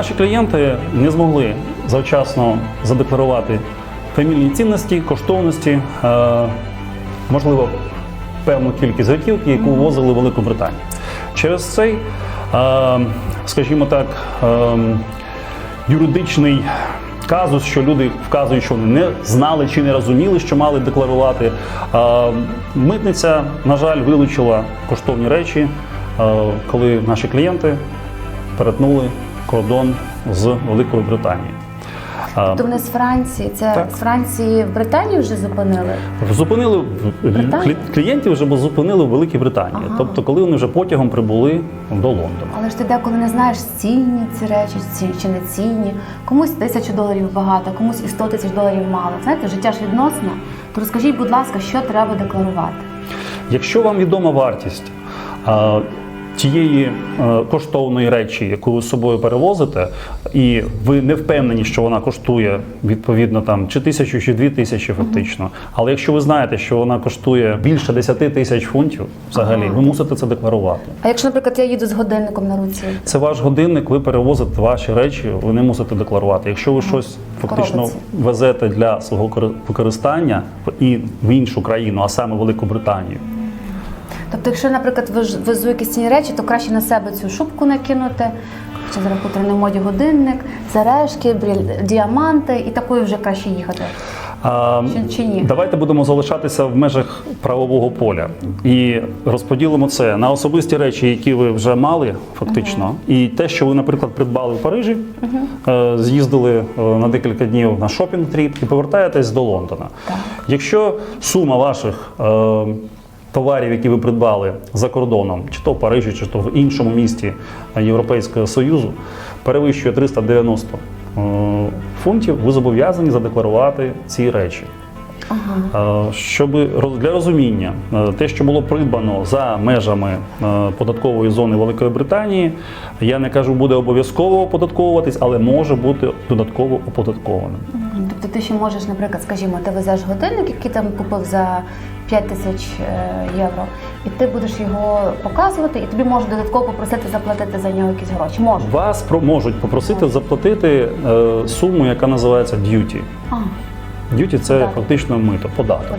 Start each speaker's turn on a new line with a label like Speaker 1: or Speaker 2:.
Speaker 1: Наші клієнти не змогли завчасно задекларувати фамільні цінності, коштовності, е, можливо, певну кількість готівки, яку ввозили в Велику Британію. Через цей, е, скажімо так, е, юридичний казус, що люди вказують, що вони не знали чи не розуміли, що мали декларувати. Митниця, на жаль, вилучила коштовні речі, коли наші клієнти перетнули кордон з Великої Британії. Е,
Speaker 2: То вони з Франції. Це
Speaker 1: Так.
Speaker 2: з Франції в Британію вже зупинили.
Speaker 1: Зупинили
Speaker 2: Британії?
Speaker 1: клієнтів вже зупинили в Великій Британії,
Speaker 2: Ага.
Speaker 1: тобто коли вони вже потягом прибули до Лондона.
Speaker 2: Але ж ти деколи не знаєш, цінні ці речі ці- чи не цінні. Комусь тисячу доларів багато, комусь і 100 тисяч доларів мало. Знаєте, життя ж відносне. То розкажіть, будь ласка, що треба декларувати?
Speaker 1: Якщо вам відома вартість тієї е, коштовної речі, яку ви з собою перевозите, і ви не впевнені, що вона коштує відповідно там чи тисячу, чи дві тисячі фактично. Але якщо ви знаєте, що вона коштує більше 10 тисяч фунтів, взагалі, ви мусите це декларувати.
Speaker 2: А якщо, наприклад, я їду з годинником на руці?
Speaker 1: Це ваш годинник, ви перевозите ваші речі, ви не мусите декларувати. Якщо ви щось фактично
Speaker 2: коробці.
Speaker 1: везете для свого кори- використання і в іншу країну, а саме Велику Британію,
Speaker 2: Тобто, якщо, наприклад, везу якісь цінні речі, то краще на себе цю шубку накинути, чи зараз котрий моді годинник, сережки, бріль- діаманти, і такою вже краще їхати.
Speaker 1: А,
Speaker 2: Чи- чи ні?
Speaker 1: Давайте будемо залишатися в межах правового поля і розподілимо це на особисті речі, які ви вже мали фактично, і те, що ви, наприклад, придбали в Парижі, е, з'їздили е, на декілька днів на шопінг тріп і повертаєтесь до Лондона.
Speaker 2: Так.
Speaker 1: Якщо сума ваших е, товарів, які ви придбали за кордоном, чи то в Парижі, чи то в іншому місті Європейського Союзу, перевищує 390 е, фунтів, ви зобов'язані задекларувати ці речі.
Speaker 2: Ага.
Speaker 1: Е, Щоб для розуміння, е, те, що було придбано за межами податкової зони Великої Британії, я не кажу, буде обов'язково оподатковуватись, але може бути додатково оподаткованим.
Speaker 2: Тобто ти ще можеш, наприклад, скажімо, ти везеш годинник, який там купив за 5 тисяч е, євро, і ти будеш його показувати, і тобі можуть додатково попросити заплатити за нього якісь гроші. Можуть.
Speaker 1: Вас про- можуть попросити заплатити е, суму, яка називається duty.
Speaker 2: А,
Speaker 1: Duty – це
Speaker 2: Так.
Speaker 1: фактично мито, податок.